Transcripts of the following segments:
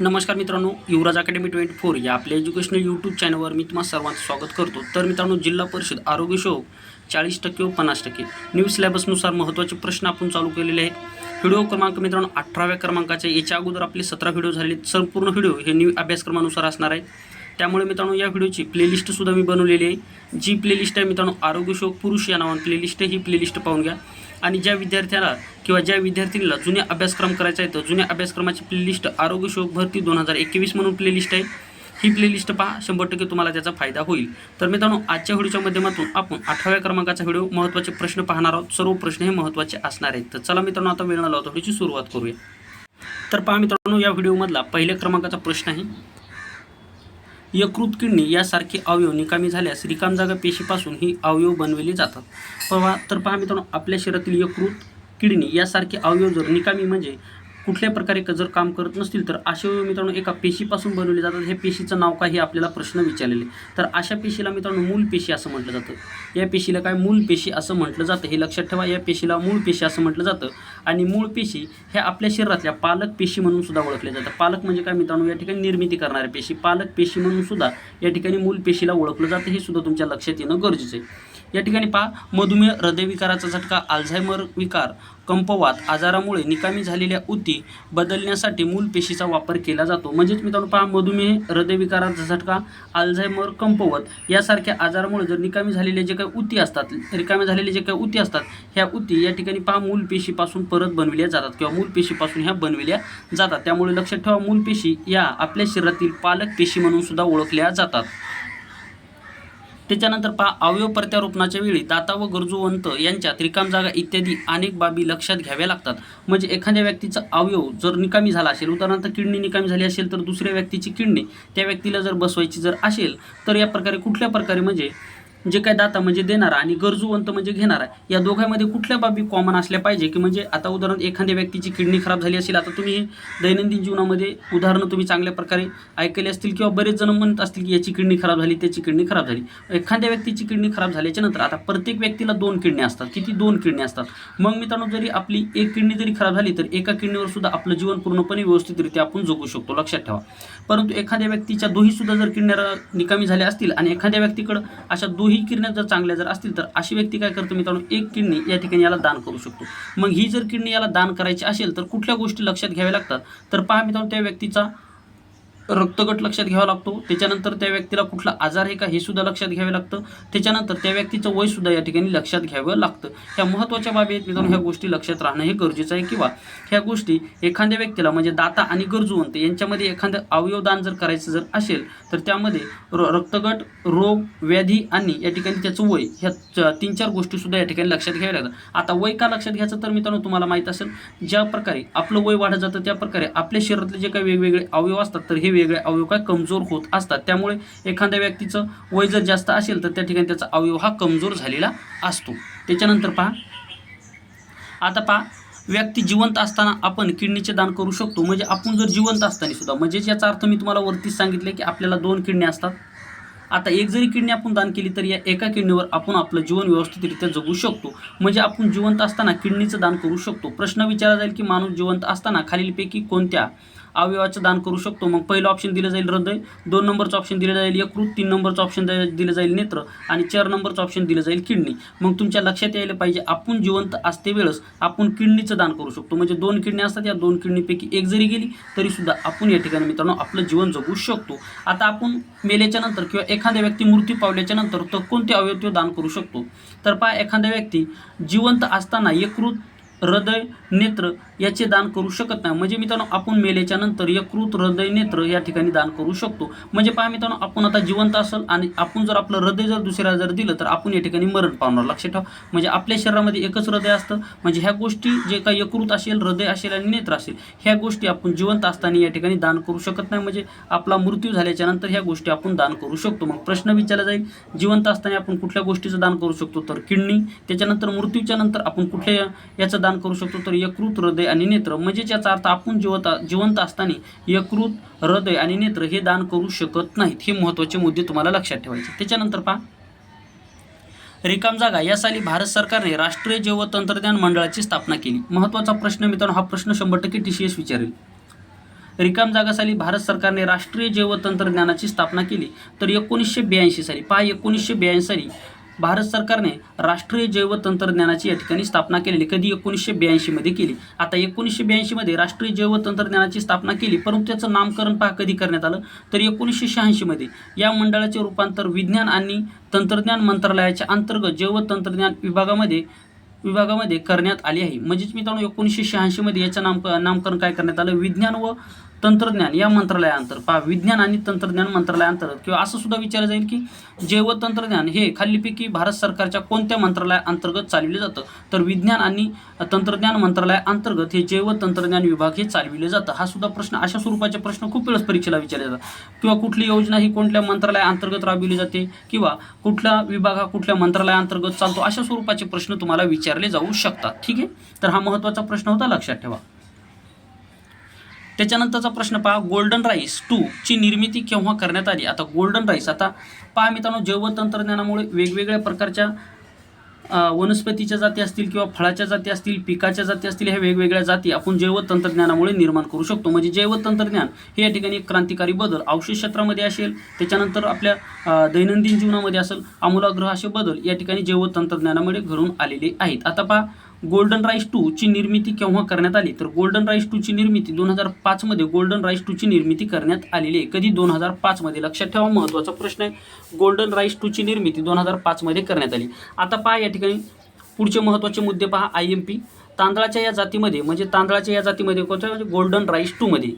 नमस्कार मित्रांनो युवराज academy twenty four या आपल्या एज्युकेशनल यूट्यूब चॅनलवर मी तुम्हाला सर्वांचं स्वागत करतो. तर मित्रांनो जिल्हा परिषद आरोग्य शो चाळीस टक्के व पन्नास टक्के. न्यू सिलेबसनुसार महत्त्वाचे प्रश्न आपण चालू केलेले आहेत. व्हिडिओ क्रमांक मित्रांनो अठराव्या क्रमांकाचे. याच्या अगोदर आपले सतरा व्हिडिओ झालेले संपूर्ण व्हिडिओ हे न्यू अभ्यासक्रमानुसार असणार आहे त्यामुळे मित्रांनो या व्हिडिओची प्लेलिस्टसुद्धा मी बनवलेली आहे. जी प्लेलिस्ट आहे मित्रांनो आरोग्यशोक पुरुष या नावान प्लेलिस्ट आहे. ही प्लेलिस्ट पाहून घ्या. आणि ज्या विद्यार्थ्याला किंवा ज्या विद्यार्थ्यांना जुन्या अभ्यासक्रम करायचा आहे तर जुन्या अभ्यासक्रमाची प्लेलिस्ट आरोग्यशोक भरती दोन हजार एकवीस म्हणून प्लेलिस्ट आहे. ही प्लेलिस्ट पहा शंभर टक्के तुम्हाला त्याचा फायदा होईल. तर मित्रांनो आजच्या व्हिडिओच्या माध्यमातून आपण अठराव्या क्रमांकाचा व्हिडिओ महत्त्वाचे प्रश्न पाहणार आहोत. सर्व प्रश्न हे महत्त्वाचे असणार आहेत. तर चला मित्रांनो आता वेळ न लावता व्हिडिओची सुरुवात करूया. तर पहा मित्रांनो या व्हिडिओमधला पहिल्या क्रमांकाचा प्रश्न आहे. यकृत किडनी यासारखे अवयव निकामी झाल्यास रिकाम जागा पेशीपासून ही अवयव बनविले जातात. पहा तर पहा मित्रांनो आपल्या शरीरातील यकृत किडनी यासारखे अवयव जर निकामी म्हणजे कुठल्याही प्रकारे क- जर काम करत नसतील तर असे मित्रांनो एका पेशीपासून बनवले जातात. हे पेशीचं नाव काय हे आपल्याला प्रश्न विचारलेले. तर अशा पेशीला मित्रांनो मूल पेशी असं म्हटलं जातं. या पेशीला काय मूल पेशी असं म्हटलं जातं हे लक्षात ठेवा. या पेशीला मूळ पेशी असं म्हटलं जातं. आणि मूळ पेशी ह्या आपल्या शरीरातल्या पालक पेशी म्हणून सुद्धा ओळखल्या जातात. पालक म्हणजे काय मित्रांनो? या ठिकाणी निर्मिती करणाऱ्या पेशी. पालक पेशी म्हणून सुद्धा या ठिकाणी मूल पेशीला ओळखलं जातं. हे सुद्धा तुमच्या लक्षात येणं गरजेचं आहे. या ठिकाणी पहा मधुमेह हृदयविकाराचा झटका अल्झायमर विकार कंपवात आजारामुळे निकामी झालेल्या उती बदलण्यासाठी मूल पेशीचा वापर केला जातो. म्हणजेच मित्रांनो पहा मधुमेह हृदयविकाराचा झटका अल्झायमर कंपवत यासारख्या आजारामुळे जर निकामी झालेले जे काही उती असतात रिकामे झालेले जे काही उती असतात ह्या उती या ठिकाणी पहा मूल पेशीपासून परत बनविल्या जातात किंवा मूल पेशीपासून ह्या बनविल्या जातात. त्यामुळे लक्षात ठेवा मूल पेशी या आपल्या शरीरातील पालक पेशी म्हणून सुद्धा ओळखल्या जातात. त्याच्यानंतर पहा अवयव प्रत्यारोपणाच्या वेळी दाता व गरजूवंत यांच्यात रिकाम जागा इत्यादी अनेक बाबी लक्षात घ्याव्या लागतात. म्हणजे एखाद्या व्यक्तीचा अवयव जर निकामी झाला असेल उदाहरणार्थ किडनी निकामी झाली असेल तर दुसऱ्या व्यक्तीची किडनी त्या व्यक्तीला जर बसवायची जर असेल तर या प्रकारे कुठल्या प्रकारे म्हणजे जे काय दाता म्हणजे देणारा आणि गरजूवंत म्हणजे घेणारा या दोघांमध्ये कुठल्या बाबी कॉमन असल्या पाहिजे? की म्हणजे आता उदाहरण एखाद्या व्यक्तीची किडनी खराब झाली असेल आता तुम्ही दैनंदिन जीवनामध्ये उदाहरणं तुम्ही चांगल्या प्रकारे ऐकले असतील किंवा बरेच जण म्हणत असतील की याची किडनी खराब झाली त्याची किडनी खराब झाली. एखाद्या व्यक्तीची किडनी खराब झाल्याच्यानंतर आता प्रत्येक व्यक्तीला दोन किडण्या असतात. किती? दोन किडण्या असतात. मग मित्रांनो जरी आपली एक किडनी जरी खराब झाली तर एका किडनीवर सुद्धा आपलं जीवन पूर्णपणे व्यवस्थितरित्या आपण जगू शकतो लक्षात ठेवा. परंतु एखाद्या व्यक्तीच्या दोही सुद्धा जर किडण्या निकामी झाल्या असतील आणि एखाद्या व्यक्तीकडं अशा दोही किडण्या जर चांगल्या जर असतील तर अशी व्यक्ती काय करतो मित्रांनो? एक किडनी या ठिकाणी याला दान करू शकतो. मग ही जर किडनी याला दान करायची असेल तर कुठल्या गोष्टी लक्षात घ्याव्या लागतात? तर पहा मित्रांनो त्या व्यक्तीचा रक्तगट लक्षात घ्यावा लागतो. त्याच्यानंतर त्या व्यक्तीला कुठला आजार आहे का हे सुद्धा लक्षात घ्यावे लागतं. त्याच्यानंतर त्या व्यक्तीचं वय सुद्धा या ठिकाणी लक्षात घ्यावं लागतं. ह्या महत्त्वाच्या बाबी आहेत मित्रांनो ह्या गोष्टी लक्षात राहणं हे गरजेचं आहे. किंवा ह्या गोष्टी एखाद्या व्यक्तीला म्हणजे दाता आणि गरजूवंत यांच्यामध्ये एखादं अवयवदान जर करायचं जर असेल तर त्यामध्ये र रक्तगट रोग व्याधी आणि या ठिकाणी त्याचं वय ह्या तीन चार गोष्टी सुद्धा या ठिकाणी लक्षात घ्याव्या लागतात. आता वय का लक्षात घ्यायचं तर मित्रांनो तुम्हाला माहीत असेल ज्या प्रकारे आपलं वय वाढत जातं त्या प्रकारे आपल्या शरीरातले जे काही वेगवेगळे अवयव असतात तर हे वेगवेगळे अवयव काय कमजोर होत असतात. त्यामुळे एखाद्या व्यक्तीचं वय जर जास्त असेल तर त्या ठिकाणी त्याचा अवयव हा कमजोर झालेला असतो. त्याच्यानंतर पहा. आता पहा. व्यक्ती जिवंत असताना आपण किडनीचे दान करू शकतो. म्हणजे आपण जर जिवंत असताना सुद्धा म्हणजेच याचा अर्थ मी तुम्हाला वरतीच सांगितले की आपल्याला दोन किडनी असतात. आता एक जरी किडनी आपण दान केली तर या एका किडनीवर आपण आपलं जीवन व्यवस्थितरित्या जगू शकतो. म्हणजे आपण जिवंत असताना किडनीचं दान करू शकतो. प्रश्न विचारला जाईल की माणूस जिवंत असताना खालीलपैकी कोणत्या? अवयवाचं दान करू शकतो. मग पहिलं ऑप्शन दिलं जाईल हृदय दोन नंबरचं ऑप्शन दिलं जाईल यकृत तीन नंबरचं ऑप्शन दिलं जाईल नेत्र आणि चार नंबरचं ऑप्शन दिलं जाईल किडनी. मग तुमच्या लक्षात यायला पाहिजे आपण जिवंत असते वेळेस आपण किडनीचं दान करू शकतो. म्हणजे दोन किडनी असतात या दोन किडनीपैकी एक जरी गेली तरीसुद्धा आपण या ठिकाणी मित्रांनो आपलं जीवन जगू शकतो. आता आपण मेल्याच्या नंतर किंवा एखाद्या व्यक्ती मृत्यू पावल्याच्या नंतर तर कोणते अवयव दान करू शकतो? तर पहा एखाद्या व्यक्ती जिवंत असताना यकृत हृदय नेत्र याचे दान करू शकत नाही. म्हणजे मित्रांनो आपण मेल्याच्या नंतर यकृत हृदय नेत्र या ठिकाणी दान करू शकतो. म्हणजे पहा मित्रांनो आपण आता जिवंत असेल आणि आपण जर आपलं हृदय जर दुसऱ्याला जर दिलं तर आपण या ठिकाणी मरण पावणार. लक्षात ठेवा. म्हणजे आपल्या शरीरामध्ये एकच हृदय असतं. म्हणजे ह्या गोष्टी जे काही यकृत असेल हृदय असेल आणि नेत्र असेल ह्या गोष्टी आपण जिवंत असताना या ठिकाणी दान करू शकत नाही. म्हणजे आपला मृत्यू झाल्याच्यानंतर ह्या गोष्टी आपण दान करू शकतो. मग प्रश्न विचारला जाईल जिवंत असताना आपण कुठल्या गोष्टीचं दान करू शकतो? तर किडनी. त्याच्यानंतर मृत्यूच्या नंतर आपण कुठल्या याचं दान करू शकतो तर यकृत हृदय आणि नेत्र. म्हणजे ज्याचा अर्थ आपण जिवंत जिवंत असताना यकृत हृदय आणि नेत्र हे दान करू शकत नाहीत. हे महत्त्वाचे मुद्दे तुम्हाला लक्षात ठेवायचे. त्याच्यानंतर पहा. रिकाम जागा. या साली भारत सरकारने राष्ट्रीय जैव तंत्रज्ञान मंडळाची स्थापना केली. महत्त्वाचा प्रश्न मित्रांनो हा प्रश्न शंभर टक्के टी सी एस विचारेल. रिकाम जागा साली भारत सरकारने राष्ट्रीय जैवतंत्रज्ञानाची स्थापना केली. तर एकोणीसशे ब्याऐंशी साली पहा एकोणीसशे ब्याऐंशी साली भारत सरकारने राष्ट्रीय जैवतंत्रज्ञानाची या ठिकाणी स्थापना केलेली. कधी एकोणीसशे ब्याऐंशीमध्ये केली. आता एकोणीसशे ब्याऐंशीमध्ये राष्ट्रीय जैवतंत्रज्ञानाची स्थापना केली. परंतु त्याचं नामकरण पहा कधी करण्यात आलं. तर एकोणीसशे शहाऐंशीमध्ये या मंडळाचे रूपांतर विज्ञान आणि तंत्रज्ञान मंत्रालयाच्या अंतर्गत जैवतंत्रज्ञान विभागामध्ये विभागामध्ये करण्यात आली आहे. म्हणजेच मित्रांनो एकोणीसशे शहाऐंशीमध्ये याचं नाम नामकरण काय करण्यात आलं? विज्ञान व तंत्रज्ञान या मंत्रालयाअंतर्गत पहा विज्ञान आणि तंत्रज्ञान मंत्रालयाअंतर्गत किंवा असं सुद्धा विचारलं जाईल की जैवतंत्रज्ञान हे खालीलपैकी भारत सरकारच्या कोणत्या मंत्रालयाअंतर्गत चालविलं जातं? तर विज्ञान आणि तंत्रज्ञान मंत्रालयाअंतर्गत हे जैवतंत्रज्ञान विभाग हे चालविलं जातं. हा सुद्धा प्रश्न अशा स्वरूपाचे प्रश्न खूप वेळेस परीक्षेला विचारले जातात. किंवा कुठली योजना ही कोणत्या मंत्रालयाअंतर्गत राबविली जाते? किंवा कुठला विभाग हा कुठल्या मंत्रालयाअंतर्गत चालतो? अशा स्वरूपाचे प्रश्न तुम्हाला विचारले जाऊ शकतात. ठीक आहे? तर हा महत्त्वाचा प्रश्न होता लक्षात ठेवा. त्याच्यानंतरचा प्रश्न पहा. गोल्डन राईस टू ची निर्मिती केव्हा करण्यात आली? आता गोल्डन राईस आता पहा मित्रांनो जैवतंत्रज्ञानामुळे वेगवेगळ्या प्रकारच्या वनस्पतीच्या जाती असतील किंवा फळाच्या जाती असतील पिकाच्या जाती असतील ह्या वेगवेगळ्या जाती आपण जैवतंत्रज्ञानामुळे निर्माण करू शकतो. म्हणजे जैवतंत्रज्ञान हे या ठिकाणी क्रांतिकारी बदल औषध क्षेत्रामध्ये असेल त्याच्यानंतर आपल्या दैनंदिन जीवनामध्ये असेल आमूलाग्रह असे बदल या ठिकाणी जैवतंत्रज्ञानामुळे घडून आलेले आहेत. आता पहा गोल्डन राईस टू ची निर्मिती केव्हा करण्यात आली? तर गोल्डन राईस टूची निर्मिती दोन हजार पाचमध्ये गोल्डन राईस टूची निर्मिती करण्यात आलेली आहे. कधी दोन हजार पाचमध्ये लक्षात ठेवा महत्त्वाचा प्रश्न आहे. गोल्डन राईस टूची निर्मिती दोन हजार पाचमध्ये करण्यात आली. आता पहा या ठिकाणी. पुढचे महत्त्वाचे मुद्दे पहा. आय एम पी तांदळाच्या या जातीमध्ये म्हणजे तांदळाच्या या जातीमध्ये कोणत्या म्हणजे गोल्डन राईस टूमध्ये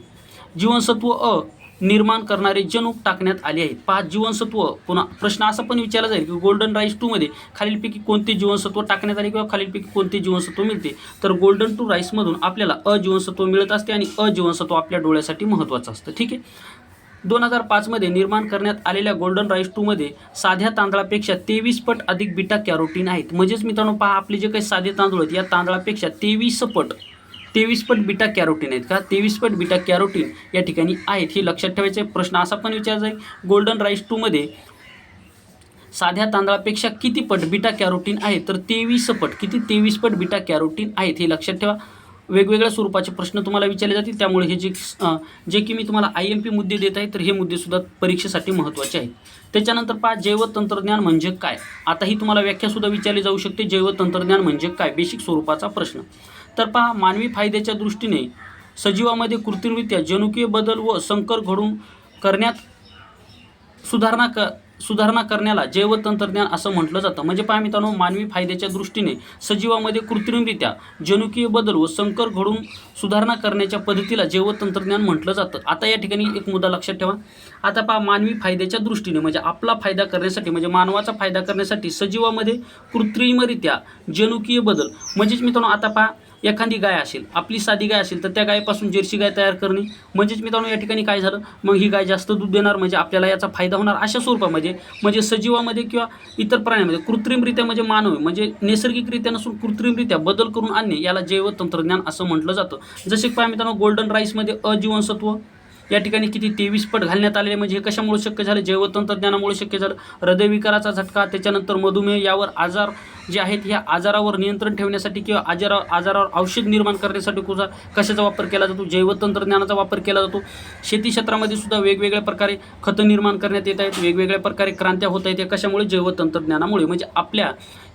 जीवनसत्व अ निर्माण करणारे जनुक टाकण्यात आले आहेत. पाच जीवनसत्व पुन्हा प्रश्न असा पण विचारला जाईल की गोल्डन राईस टूमध्ये खालीलपैकी कोणते जीवनसत्व टाकण्यात आले किंवा खालीलपैकी कोणते जीवनसत्व मिळते? तर गोल्डन टू राईसमधून आपल्याला अ जीवनसत्व मिळत असते आणि अ जीवनसत्व आपल्या डोळ्यासाठी महत्त्वाचं असतं. ठीक आहे? दोन हजार पाचमध्ये निर्माण करण्यात आलेल्या गोल्डन राईस टूमध्ये साध्या तांदळापेक्षा तेवीस पट अधिक बिटा कॅरोटीन आहेत. म्हणजेच मित्रांनो पहा आपले जे काही साधे तांदूळ आहेत या तांदळापेक्षा तेवीस पट तेवीस पट बीटा कॅरोटीन आहेत का? तेवीस पट बीटा कॅरोटीन या ठिकाणी आहेत. हे लक्षात ठेवायचे प्रश्न असा पण विचारायचा आहे. गोल्डन राईस टूमध्ये साध्या तांदळापेक्षा किती पट बीटा कॅरोटीन आहे? तर तेवीस पट किती तेवीस पट बीटा कॅरोटीन आहेत हे लक्षात ठेवा. वेगवेगळ्या स्वरूपाचे प्रश्न तुम्हाला विचारले जातील. त्यामुळे हे जे जे की मी तुम्हाला आय एम पी मुद्दे देत आहे तर हे मुद्देसुद्धा परीक्षेसाठी महत्त्वाचे आहेत. त्याच्यानंतर पहा जैवतंत्रज्ञान म्हणजे काय? आता ही तुम्हाला व्याख्यासुद्धा विचारली जाऊ शकते जैवतंत्रज्ञान म्हणजे काय? बेसिक स्वरूपाचा प्रश्न. तर पहा मानवी फायद्याच्या दृष्टीने सजीवामध्ये कृत्रिमरित्या जनुकीय बदल व संकर घडून करण्यात सुधारणा क सुधारणा करण्याला जैवतंत्रज्ञान असं म्हटलं जातं. म्हणजे पहा मित्रांनो मानवी फायद्याच्या दृष्टीने सजीवामध्ये कृत्रिमरित्या जनुकीय बदल व संकर घडून सुधारणा करण्याच्या पद्धतीला जैवतंत्रज्ञान म्हटलं जातं. आता या ठिकाणी एक मुद्दा लक्षात ठेवा. आता पहा मानवी फायद्याच्या दृष्टीने म्हणजे आपला फायदा करण्यासाठी म्हणजे मानवाचा फायदा करण्यासाठी सजीवामध्ये कृत्रिमरित्या जनुकीय बदल. म्हणजेच मित्रांनो आता पहा एखादी गाय असेल आपली साधी गाय असेल तर त्या गायीपासून जर्सी गाय तयार करणे. म्हणजेच मित्रांनो या ठिकाणी काय झालं? मग ही गाय जास्त दूध देणार म्हणजे आपल्याला याचा फायदा होणार अशा स्वरूपामध्ये म्हणजे, म्हणजे सजीवामध्ये किंवा इतर प्राण्यामध्ये कृत्रिमरित्या म्हणजे मानव म्हणजे नैसर्गिकरित्या नसून कृत्रिमरित्या बदल करून आणणे याला जैवतंत्रज्ञान असं म्हटलं जातं. जसे पहा मित्रांनो गोल्डन राईसमध्ये अजीवनसत्व या ठिकाणी किती तेवीस पट घालण्यात आलेले म्हणजे हे कशामुळे शक्य झालं? जैवतंत्रज्ञानामुळे शक्य झालं? हृदयविकाराचा झटका त्याच्यानंतर मधुमेह यावर आजार जे आहेत ह्या आजारावर नियंत्रण ठेवण्यासाठी किंवा आजारा आजारावर औषध निर्माण करण्यासाठी कुठा कशाचा वापर केला जातो? जैवतंत्रज्ञानाचा वापर केला जातो? शेती क्षेत्रामध्ये सुद्धा वेगवेगळ्या प्रकारे खतं निर्माण करण्यात येत आहेत वेगवेगळ्या प्रकारे क्रांत्या होत आहेत. या कशामुळे? जैवतंत्रज्ञानामुळे. म्हणजे आपल्या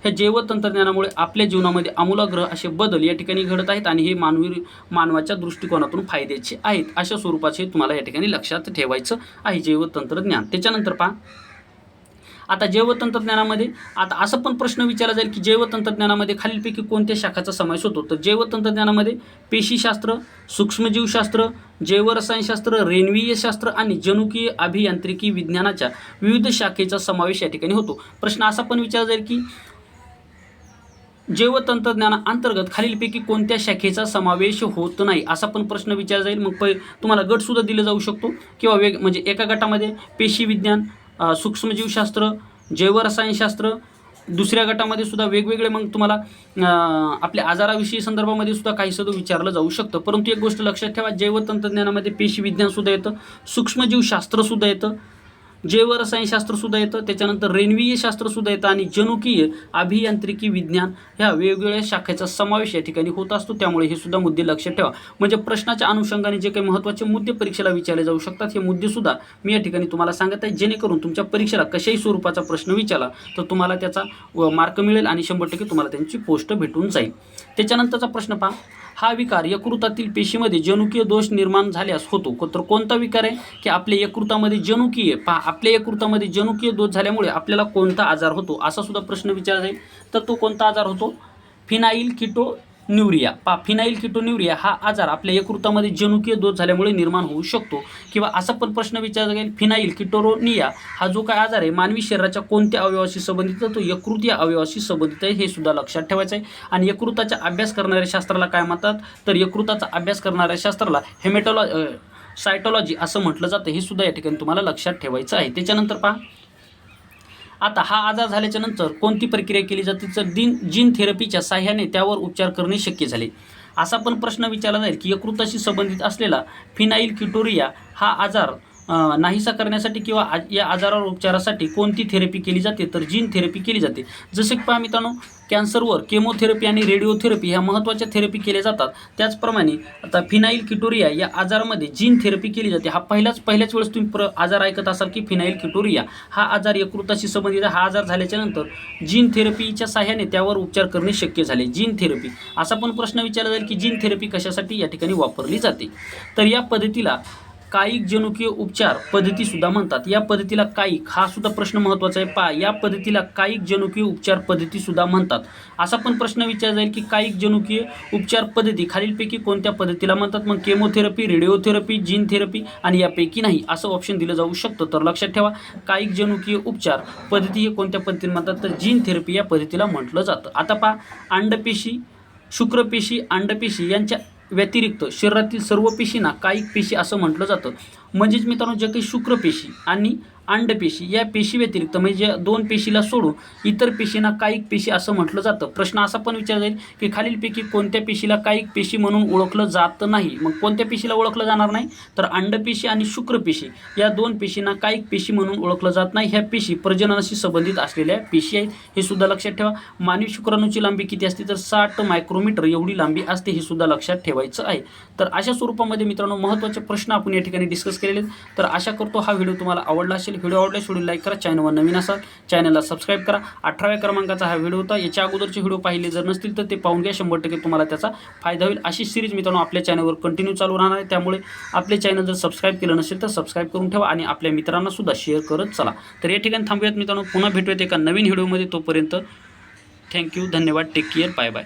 ह्या जैवतंत्रज्ञानामुळे आपल्या जीवनामध्ये आमूलाग्रह असे बदल या ठिकाणी घडत आहेत आणि हे मानवी मानवाच्या दृष्टिकोनातून फायद्याचे आहेत. अशा स्वरूपाचे तुम्हाला या ठिकाणी लक्षात ठेवायचं आहे. जैवतंत्रज्ञान. त्याच्यानंतर पहा. आता जैवतंत्रज्ञानामध्ये आता असं पण प्रश्न विचारला जाईल की जैवतंत्रज्ञानामध्ये खालीलपैकी कोणत्या शाखाचा समावेश होतो? तर जैवतंत्रज्ञानामध्ये पेशीशास्त्र सूक्ष्मजीवशास्त्र जैवरसायनशास्त्र रेणवीय शास्त्र आणि जनुकीय अभियांत्रिकी विज्ञानाच्या विविध शाखेचा समावेश या ठिकाणी होतो. प्रश्न असा पण विचारला जाईल की जैवतंत्रज्ञानाअंतर्गत खालीलपैकी कोणत्या शाखेचा समावेश होत नाही? असा पण प्रश्न विचारला जाईल. मग पै तुम्हाला गटसुद्धा दिलं जाऊ शकतो. किंवा वेग म्हणजे एका गटामध्ये पेशी विज्ञान सूक्ष्मजीवशास्त्र जैवरसायनशास्त्र दुसऱ्या गटामध्ये सुद्धा वेगवेगळे मग तुम्हाला आपल्या आजाराविषयी संदर्भामध्ये सुद्धा काही सुद्धा विचारलं जाऊ शकतं. परंतु एक गोष्ट लक्षात ठेवा जैवतंत्रज्ञानामध्ये पेशी विज्ञानसुद्धा येतं सूक्ष्मजीवशास्त्रसुद्धा येतं. जैवरसायनशास्त्र सुद्धा येतं त्याच्यानंतर रेणवीय शास्त्र सुद्धा येतं आणि जनुकीय अभियांत्रिकी विज्ञान ह्या वेगवेगळ्या शाखेचा समावेश या ठिकाणी होत असतो. त्यामुळे हे सुद्धा मुद्दे लक्षात ठेवा. म्हणजे प्रश्नाच्या अनुषंगाने जे काही महत्त्वाचे मुद्दे परीक्षेला विचारले जाऊ शकतात हे मुद्दे सुद्धा मी या ठिकाणी तुम्हाला सांगत आहे. जेणेकरून तुमच्या परीक्षेला कशाही स्वरूपाचा प्रश्न विचारला तर तुम्हाला त्याचा व मार्क मिळेल आणि शंभर टक्के तुम्हाला त्यांची पोस्ट भेटून जाईल. त्याच्यानंतरचा प्रश्न पहा. हा विकार यकृतातील पेशीमध्ये जनुकीय दोष निर्माण झाल्यास होतो. तर कोणता विकार आहे? की आपल्या यकृतामध्ये जनुकीय पहा आपल्या यकृतामध्ये जनुकीय दोष झाल्यामुळे आपल्याला कोणता आजार होतो? असा सुद्धा प्रश्न विचारला जाईल. तर तो कोणता आजार होतो? फिनाईल किटो न्यूरिया पा फिनाईल किटोन्युरिया हा आजार आपल्या यकृतामध्ये जनुकीय दोष झाल्यामुळे निर्माण होऊ शकतो. किंवा असा पण प्रश्न विचारला जाईल फिनाईल किटोरोनिया हा जो काय आजार आहे मानवी शरीराच्या कोणत्या अवयवाशी संबंधित आहे? तो यकृत या अवयवाशी संबंधित आहे हे सुद्धा लक्षात ठेवायचं आहे. आणि यकृताचा अभ्यास करणाऱ्या शास्त्राला काय म्हणतात? तर यकृताचा अभ्यास करणाऱ्या शास्त्राला हेमेटॉलॉ सायटॉलॉजी असं म्हटलं जातं हे सुद्धा या ठिकाणी तुम्हाला लक्षात ठेवायचं आहे. त्याच्यानंतर पहा आता हा आजार झाल्याच्यानंतर कोणती प्रक्रिया केली जाते? तर दिन जीन थेरपीच्या साह्याने त्यावर उपचार करणे शक्य झाले. असा पण प्रश्न विचारला जाईल की यकृताशी संबंधित असलेला फिनाईल किटोरिया हा आजार नाहीसा करण्यासाठी किंवा आ- या आजारावर उपचारासाठी कोणती थेरपी केली जाते तर जीन थेरपी केली जाते. जसे की पहा मित्रांनो कॅन्सरवर केमोथेरपी आणि रेडिओथेरपी ह्या महत्त्वाच्या थेरपी केल्या जातात. त्याचप्रमाणे आता फिनाईल किटोरिया या आजारामध्ये जीन थेरपी केली जाते. हा पहिलाच पहिल्याच वेळेस तुम्ही प्र आजार ऐकत असाल की फिनाईल किटोरिया हा आजार यकृताशी संबंधित हा आजार झाल्याच्यानंतर जीन थेरपीच्या साह्याने त्यावर उपचार करणे शक्य झाले. जीन थेरपी असा पण प्रश्न विचारला जाईल की जीन थेरपी कशासाठी या ठिकाणी वापरली जाते? तर या पद्धतीला कायिक जनुकीय उपचार पद्धती सुद्धा म्हणतात. या पद्धतीला कायिक हा सुद्धा प्रश्न महत्त्वाचा आहे. पा या पद्धतीला कायिक जनुकीय उपचार पद्धती सुद्धा म्हणतात. असा पण प्रश्न विचारला जाईल की कायिक जनुकीय उपचार पद्धती खालीलपैकी कोणत्या पद्धतीला म्हणतात? मग केमोथेरपी रेडिओथेरपी जीन थेरपी आणि यापैकी नाही असं ऑप्शन दिलं जाऊ शकतं. तर लक्षात ठेवा कायिक जनुकीय उपचार पद्धती हे कोणत्या पद्धतीने म्हणतात? तर जीन थेरपी या पद्धतीला म्हटलं जातं. आता पहा अंडपेशी शुक्रपेशी अंडपेशी यांच्या व्यतिरिक्त शरीरातील सर्व पेशींना कायिक पेशी असं म्हटलं जातं. म्हणजेच मित्रांनो जे काही शुक्रपेशी आणि अंडपेशी या पेशी व्यतिरिक्त म्हणजे ज्या दोन पेशीला सोडून इतर पेशींना कायिक पेशी असं म्हटलं जातं. प्रश्न असा पण विचारला जाईल की खालीलपैकी कोणत्या पेशीला कायिक पेशी म्हणून ओळखलं जात नाही? मग कोणत्या पेशीला ओळखलं जाणार नाही? तर अंडपेशी आणि शुक्रपेशी या दोन पेशींना कायिक पेशी म्हणून ओळखलं जात नाही. ह्या पेशी प्रजननाशी संबंधित असलेल्या पेशी आहेत. हे सुद्धा लक्षात ठेवा. मानवी शुक्राणूची लांबी किती असते? तर साठ मायक्रोमीटर एवढी लांबी असते हे सुद्धा लक्षात ठेवायचं आहे. तर अशा स्वरूपामध्ये मित्रांनो महत्त्वाचे प्रश्न आपण या ठिकाणी डिस्कस केलेले आहेत. तर आशा करतो हा व्हिडिओ तुम्हाला आवडला असेल. असेल व्हिडिओ आवडल्यास व्हिडिओ लाईक करा चॅनलवर नवीन असाल चॅनलला सबस्क्राईब करा. अठराव्या क्रमांकाचा हा व्हिडिओ होता. याच्या अगोदरचे व्हिडिओ पाहिले जर नसतील तर ते पाहून घ्या. शंभर टक्के तुम्हाला त्याचा फायदा होईल. अशी सिरीज मित्रांनो आपल्या चॅनलवर कंटिन्यू चालू राहणार आहे. त्यामुळे आपले चॅनल जर सबस्क्राईब केलं नसेल तर सबस्क्राईब करून ठेवा आणि आपल्या मित्रांना सुद्धा शेअर करत चला. तर या ठिकाणी थांबूयात मित्रांनो. पुन्हा भेटूयात एका नवीन व्हिडिओमध्ये तोपर्यंत थँक्यू धन्यवाद. Take care bye bye